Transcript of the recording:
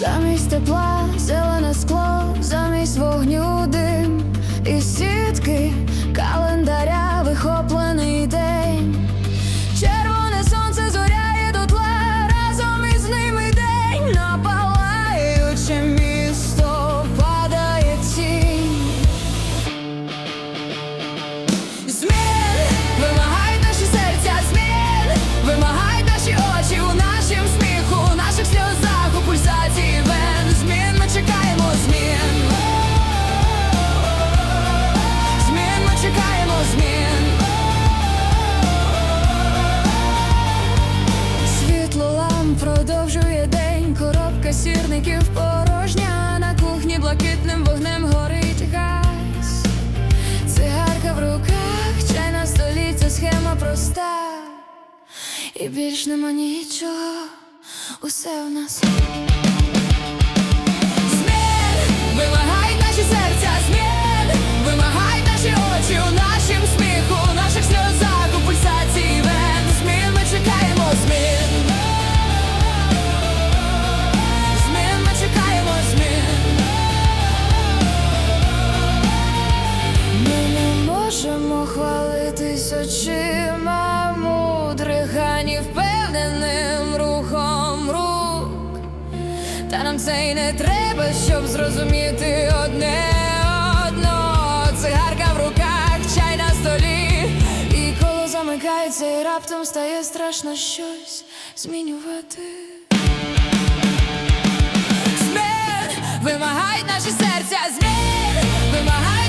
замість тепла, зелене скло, замість вогню дим. І сітки коробка сірників порожня на кухні блакитним вогнем горить газ. Цигарка в руках, чай на столі, ця схема проста. І більш нема нічого, усе у нас. Очима мудрих, ані впевненим рухом рук. Та нам це й не треба, щоб зрозуміти одне одно. Цигарка в руках, чай на столі. І коло замикається, і раптом стає страшно щось змінювати. Змін вимагають наші серця, змін наші